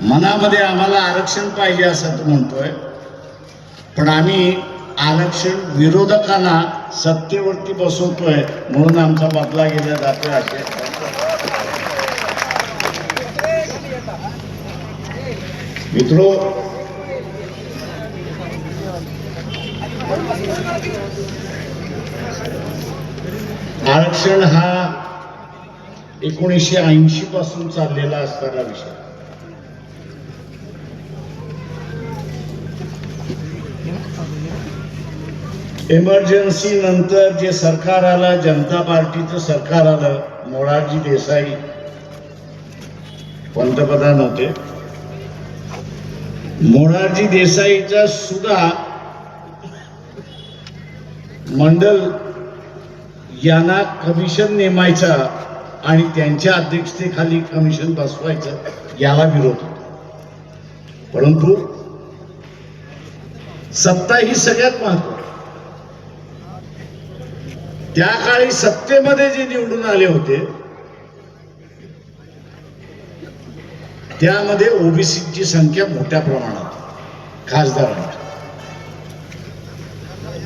मनामध्ये आम्हाला आरक्षण पाहिजे असं तो म्हणतोय. पण आम्ही आरक्षण विरोधकांना सत्तेवरती बसवतोय म्हणून आमचा बदला गेला जातोय असे मित्रो आरक्षण हा एकोणीसशे ऐंशी पासून चाललेला असणारा विषय. एमर्जन्सी नंतर जे सरकार आलं जनता पार्टीचं सरकार आलं मोरारजी देसाई पंतप्रधान होते. मोरारजी देसाईचा सुद्धा मंडल यांना कमिशन नेमायचा आणि त्यांच्या अध्यक्षतेखाली कमिशन बसवायचं याला विरोध होता. परंतु सत्ता ही सगळ्यात महत्वाची. त्या काळी सत्तेमध्ये जे निवडून आले होते त्यामध्ये ओबीसीची संख्या मोठ्या प्रमाणात खासदारांची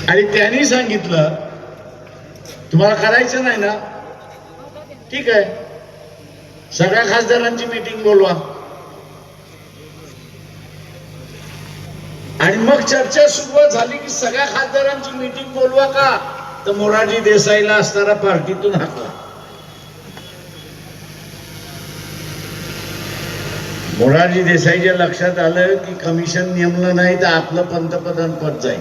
आणि त्यांनी सांगितलं तुम्हाला करायचं नाही ना? ठीक आहे. सगळ्या खासदारांची मीटिंग बोलवा. आणि मग चर्चा सुरुवात झाली की सगळ्या खासदारांची मीटिंग बोलवा का? तर मोरारजी देसाईला असणारा पार्टीतून हाकला मोरारजी देसाईच्या लक्षात आलं की कमिशन नेमलं नाही तर आपलं पंतप्रधान पद जाईल.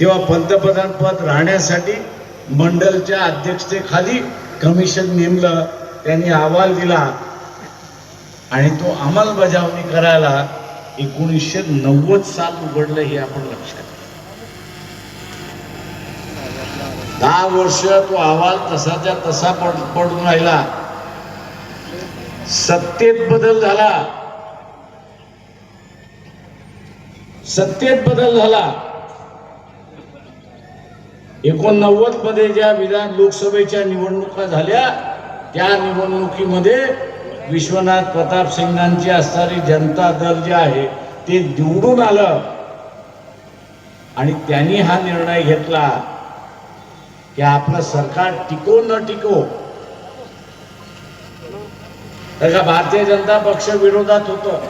तेव्हा पंतप्रधान पद राहण्यासाठी मंडलच्या अध्यक्षतेखाली कमिशन नेमलं त्यांनी अहवाल दिला आणि तो अंमलबजावणी करायला एकोणीसशे नव्वद साल उघडलं हे आपण लक्षात घ्या. दहा वर्ष तो अहवाल तसाच्या तसा पड पडून राहिला. सत्तेत बदल झाला. सत्तेत बदल झाला. एकोणनव्वदमध्ये ज्या विधान लोकसभेच्या निवडणुका झाल्या त्या निवडणुकीमध्ये विश्वनाथ प्रताप सिंगांची असणारी जनता दल जे आहे ते निवडून आलं. आणि त्यांनी हा निर्णय घेतला. की आपलं सरकार टिको न टिको का भारतीय जनता पक्ष विरोधात होतं.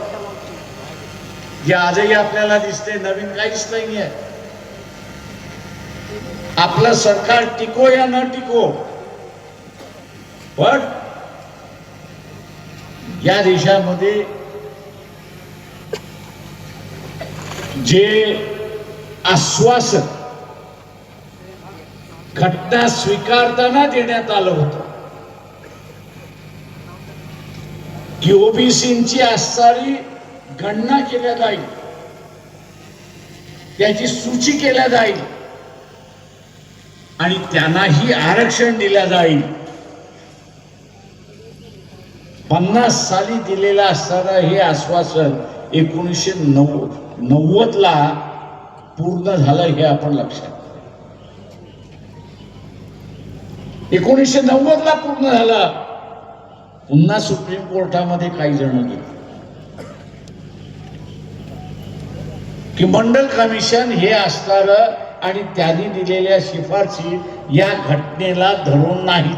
जे आजही आपल्याला दिसते नवीन काहीच नाहीये. आपलं सरकार टिको या न टिको पण या देशामध्ये जे आश्वासन घटना स्वीकारताना देण्यात आलं होतं. की ओबीसीची असणारी गणना केल्या जाईल. त्याची सूची केल्या जाईल. आणि त्यांनाही आरक्षण दिल्या जाईल. पन्नास साली दिलेलं असणारं हे आश्वासन एकोणीसशे नव्वद नव्वदला पूर्ण झालं हे आपण लक्षात एकोणीसशे नव्वद ला पूर्ण झाला. पुन्हा सुप्रीम कोर्टामध्ये काही जण गेले. की मंडल कमिशन हे असणार आणि त्यांनी दिलेल्या शिफारसी या घटनेला धरून नाही.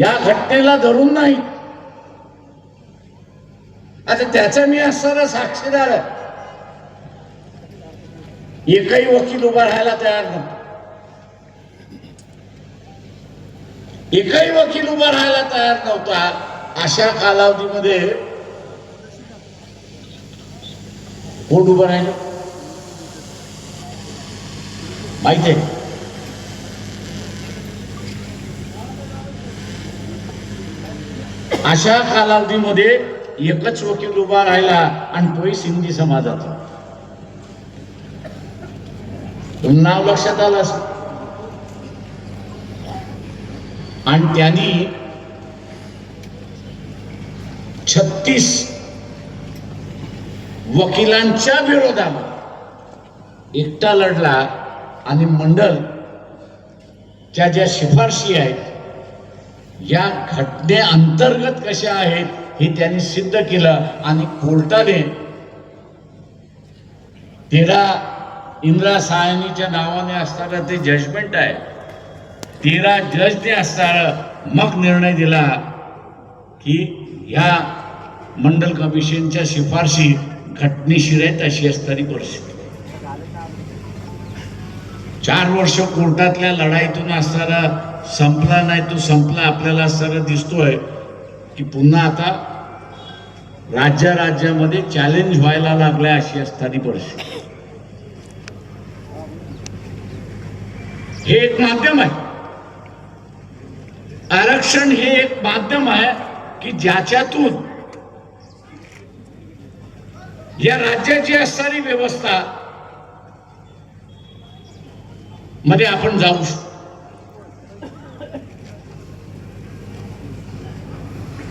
या घटनेला धरून नाही. आता त्याचा मी असणारा साक्षीदार आहे. एकही वकील उभा राहायला तयार नव्हता एकही वकील उभा राहायला तयार नव्हता. अशा कालावधीमध्ये कोण उभं राहिलं? माहिती आहे? अशा कालावधीमध्ये एकच वकील उभा राहिला आणि तोही सिंधी समाजाचा. नाव लक्षात आलं आणि त्यांनी छत्तीस वकिलांच्या विरोधात एकटा लढला आणि मंडल त्या ज्या शिफारशी आहेत या घटने अंतर्गत कशा आहेत हे त्यांनी सिद्ध केलं आणि कोर्टाने तेरा इंद्रा सायनीच्या नावाने असणारं ते जजमेंट आहे. तेरा जजने असणारं मग निर्णय दिला की ह्या मंडल कमिशनच्या शिफारशी घटनेशीर आहेत अशी असणारी परिस्थिती. चार वर्ष कोर्टातल्या लढाईतून असणारा संपला नाही तो संपला आपल्याला असणारा दिसतोय की पुन्हा आता राज्या राज्यामध्ये चॅलेंज व्हायला लागलाय अशी असणारी परिस्थिती. हे एक माध्यम आहे. आरक्षण हे एक माध्यम आहे की ज्याच्यातून या राज्याची असणारी व्यवस्था मध्ये आपण जाऊ शकतो.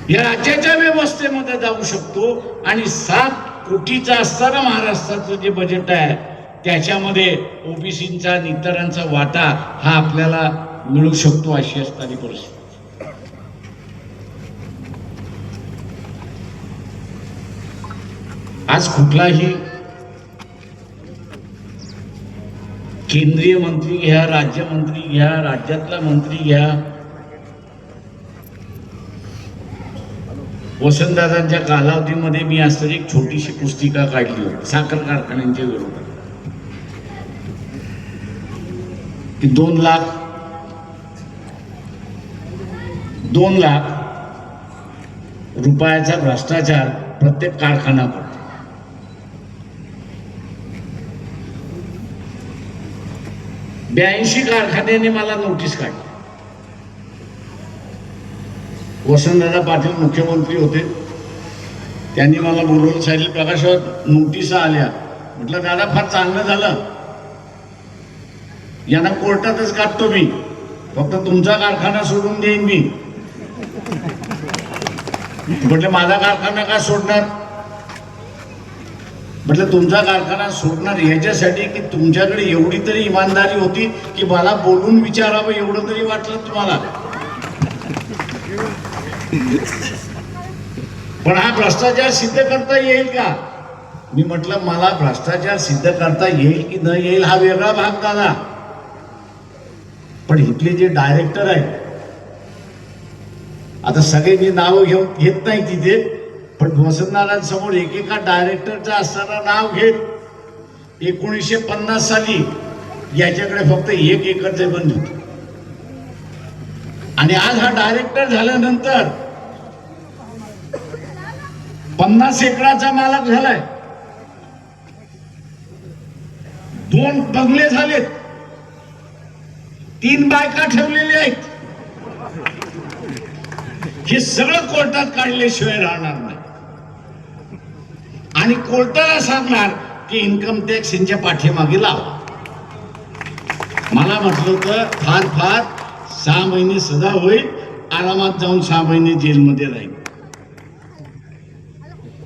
या राज्याच्या व्यवस्थेमध्ये जाऊ शकतो आणि सात कोटीचा असणारं महाराष्ट्राचं जे बजेट आहे त्याच्यामध्ये ओबीसींचा इतरांचा वाटा हा आपल्याला मिळू शकतो अशी असणारी परिस्थिती. आज कुठलाही केंद्रीय मंत्री घ्या राज्यमंत्री घ्या राज्यातला मंत्री घ्या वसंतदादांच्या कालावधीमध्ये मी असं एक छोटीशी पुस्तिका काढली होती साखर कारखान्यांच्या विरोधात. की दोन लाख दोन लाख रुपयाचा भ्रष्टाचार प्रत्येक कारखाना करतो. ब्याऐंशी कारखान्याने मला नोटीस काढली. वसंतदादा पाटील मुख्यमंत्री होते. त्यांनी मला बोलवून सांगितलं प्रकाशावर नोटिसा आल्या. म्हटलं दादा फार चांगलं झालं. यांना कोर्टातच काढतो मी. फक्त तुमचा कारखाना सोडून देईन मी. म्हटलं माझा कारखाना का सोडणार? म्हटलं तुमचा कारखाना सोडणार ह्याच्यासाठी की तुमच्याकडे एवढी तरी इमानदारी होती की मला बोलून विचारावं एवढं तरी वाटलं तुम्हाला? पण हा भ्रष्टाचार सिद्ध करता येईल का? मी म्हटलं मला भ्रष्टाचार सिद्ध करता येईल की न येईल हा वेगळा भाग झाला पण इथले जे डायरेक्टर आहेत आता सगळे मी नाव घेऊन घेत नाही तिथे पण वसंतनारायणसमोर एकेका डायरेक्टरचं असताना नाव घेत एकोणीसशे पन्नास साली याच्याकडे फक्त एक एकर जमीन होती. आणि आज हा डायरेक्टर झाल्यानंतर पन्नास एकराचा मालक झालाय. दोन बंगले झालेत. तीन बायका ठेवलेल्या आहेत. हे सगळं कोर्टात काढल्याशिवाय राहणार नाही. आणि कोर्टाला सांगणार की इन्कम टॅक्स यांच्या पाठीमागे लावा. मला म्हटलं तर फार फार सहा महिने सजा होईल आरामात जाऊन सहा महिने जेलमध्ये राहील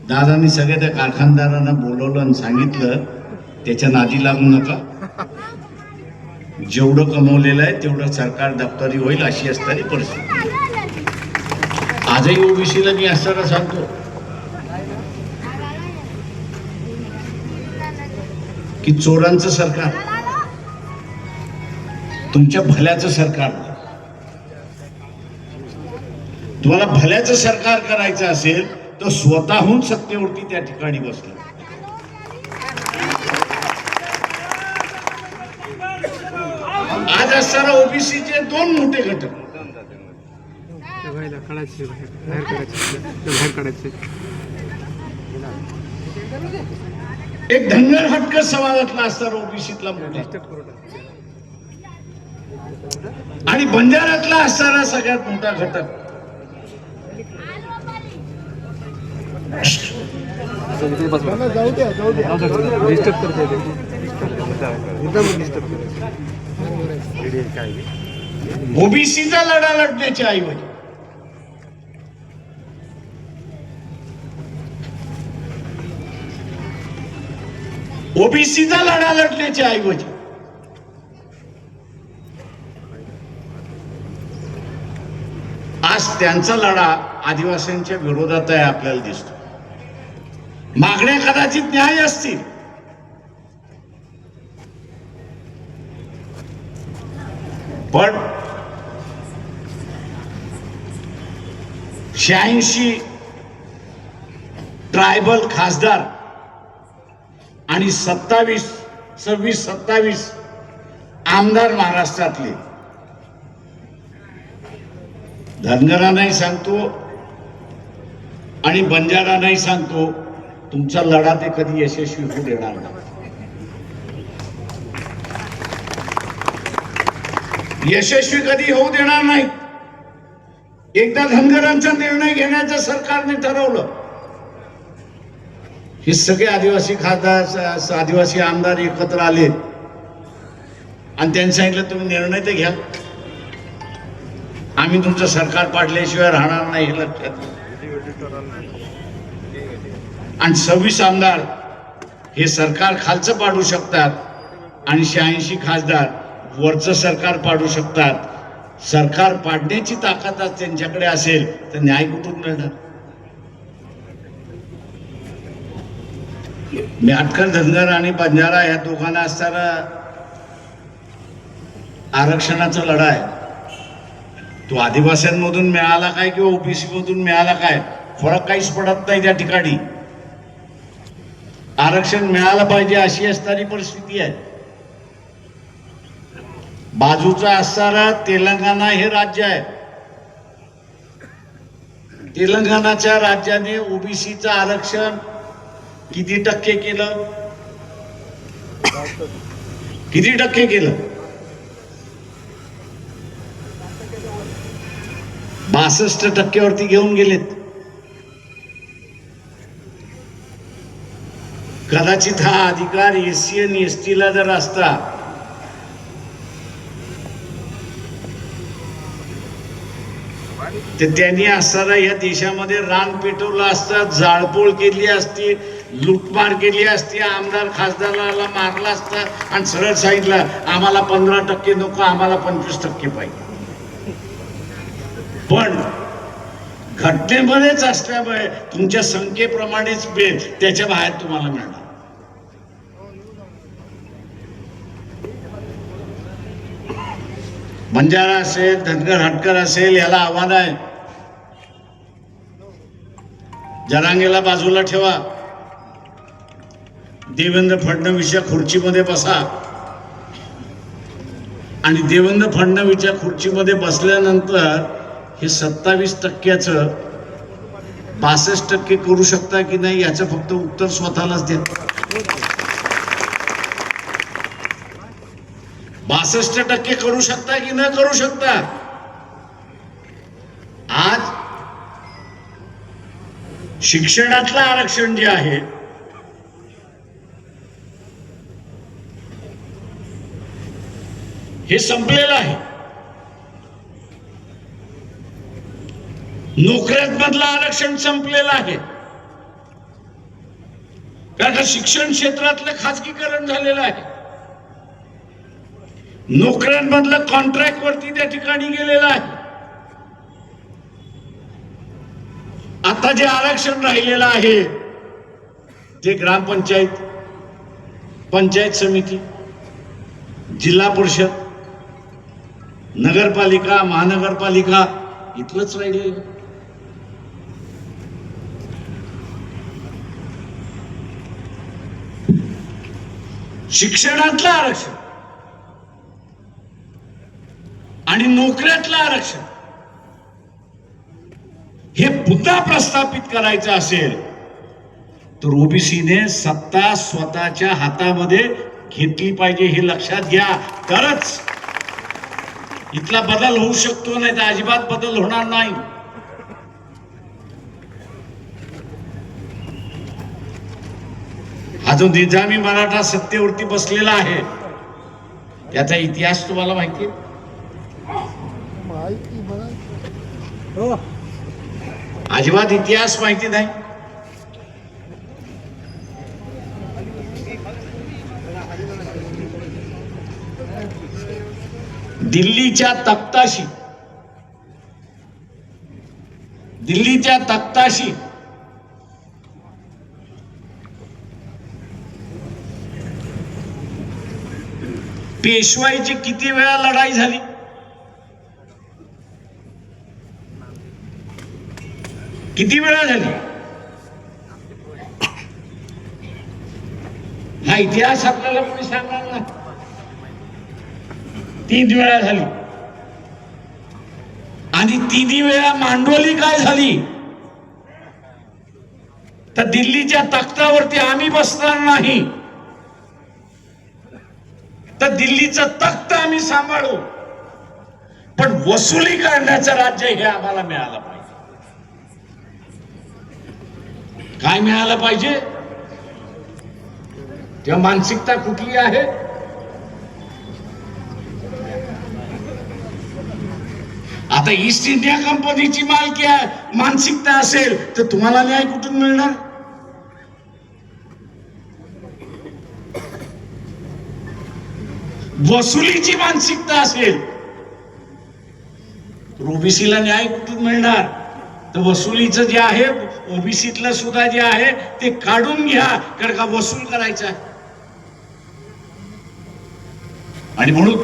दादानी सगळ्या त्या कारखानदारांना बोलवलं आणि सांगितलं त्याच्या नादी लागू नका. जेवढं कमवलेलं आहे तेवढं सरकार दप्तरी होईल अशी असणारी परिस्थिती. आजही ओबीसीला मी असताना सांगतो. की चोरांचं सरकार तुमच्या भल्याचं सरकार. तुम्हाला भल्याचं सरकार करायचं असेल तर स्वतःहून सत्तेवरती त्या ठिकाणी बसलं. आज असताना ओबीसीचे दोन मोठे घटक. एक धनगर हटक समाजातला असणारा ओबीसीतला मोठा. आणि बंजारातला असणारा सगळ्यात मोठा घटक. जाऊ द्या जाऊ द्या. डिस्टर्ब ओबीसीचा लढा लढण्याच्या ऐवजी ओबीसीचा लढा लढण्याच्या ऐवजी आज त्यांचा लढा आदिवासींच्या विरोधात आहे आपल्याला दिसतो. मागण्या कदाचित न्याय असतील. पण शहाऐंशी ट्रायबल खासदार आणि सत्तावीस सव्वीस सत्तावीस आमदार महाराष्ट्रातले. धनगरांनाही सांगतो आणि बंजारा नाही सांगतो. तुमचा लढा ते कधी यशस्वी होऊ देणार नाही. यशस्वी कधी होऊ देणार नाही. एकदा धनगरांचा निर्णय घेण्याचं सरकारने ठरवलं. हे सगळे आदिवासी खासदार आदिवासी आमदार एकत्र आले. आणि त्यांनी सांगितलं तुम्ही निर्णय तर घ्या. आम्ही तुमचं सरकार पाडल्याशिवाय राहणार नाही. हे लक्षात आणि सव्वीस आमदार हे सरकार खालचं पाडू शकतात आणि शहाऐंशी खासदार वरचं सरकार पाडू शकतात. सरकार पाडण्याची ताकद आज त्यांच्याकडे असेल तर न्याय कुठून मिळणार? मी आटकर धनगर आणि बंजारा या दोघांना असताना आरक्षणाचा लढा आहे. तो आदिवासींमधून मिळाला काय किंवा ओबीसी मधून मिळाला काय फरक काहीच पडत नाही त्या ठिकाणी. आरक्षण मिळालं पाहिजे अशी असणारी परिस्थिती आहे. बाजूचा असणारा तेलंगणा हे राज्य आहे. तेलंगणाच्या राज्याने ओबीसीचं आरक्षण किती टक्के केलं? किती टक्के केलं? बासष्ट टक्क्यावरती घेऊन गेलेत. कदाचित हा अधिकार एससी आणि एस टीला जर असता तर त्यांनी असताना या देशामध्ये रान पेटवलं असतं जाळपोळ केली असती लुटमार केली असती आमदार खासदाराला मारला असता आणि सरळ सांगितलं आम्हाला पंधरा टक्के नको आम्हाला पंचवीस टक्के पाहिजे. पण घटनेमध्येच असल्यामुळे तुमच्या संख्येप्रमाणेच बेल त्याच्या बाहेर तुम्हाला मिळणार. बंजारा असेल धनगर हटकर असेल याला आव्हान आहे. जरांगेला बाजूला ठेवा. देवेंद्र फडणवीसच्या खुर्चीमध्ये बसा. आणि देवेंद्र फडणवीसच्या खुर्चीमध्ये बसल्यानंतर हे सत्तावीस टक्क्याचं बासष्ट टक्के करू शकता की नाही याचं फक्त उत्तर स्वतःलाच द्या बासष्ट टक्के करू शकता की न करू शकता आज शिक्षणातलं आरक्षण जे आहे हे संपलेलं आहे. नोकऱ्यांमधलं आरक्षण संपलेलं आहे. कारण का शिक्षण क्षेत्रातलं खाजगीकरण झालेलं आहे. नोकऱ्यांमधलं कॉन्ट्रॅक्ट वरती त्या ठिकाणी गेलेलं आहे. आता जे आरक्षण राहिलेलं आहे ते ग्रामपंचायत पंचायत समिती जिल्हा परिषद नगरपालिका महानगरपालिका इथलंच राहिलेलं शिक्षणातलं आरक्षण आणि नोकऱ्यातलं आरक्षण हे पुन्हा प्रस्थापित करायचं असेल तर ओबीसीने सत्ता स्वतःच्या हातामध्ये घेतली पाहिजे हे लक्षात घ्या. तरच इथला बदल होऊ शकतो नाही तर अजिबात बदल होणार नाही. हा जो निजामी मराठा सत्तेवरती बसलेला आहे. त्याचा इतिहास तुम्हाला माहिती माहिती अजिबात इतिहास माहिती नाही. दिल्लीच्या तख्ताशी. दिल्लीच्या तख्ताशी. पेशवाईची किती वेळा लढाई झाली? किती वेळा झाली? हा इतिहास आपल्याला कोणी सांगणार ना तीन वेळा झाली. आणि तिन्ही वेळा मांडवली काय झाली? तर दिल्लीच्या तख्तावरती आम्ही बसणार नाही. तर दिल्लीचं तख्त आम्ही सांभाळू. पण वसुली काढण्याचं राज्य हे आम्हाला मिळालं पाहिजे. काय मिळालं पाहिजे? तेव्हा मानसिकता कुठली आहे? आता ईस्ट इंडिया कंपनीची मालकी मानसिकता असेल तर तुम्हाला न्याय कुठून मिळणार? वसुलीची मानसिकता असेल तर ओबीसीला न्याय कुठून मिळणार? तर वसुलीचं जे आहे ओबीसीतलं सुद्धा जे आहे ते काढून घ्या कारण का वसूल करायचं आहे. आणि म्हणून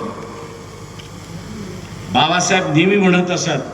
बाबासाहेब नेहमी म्हणत असत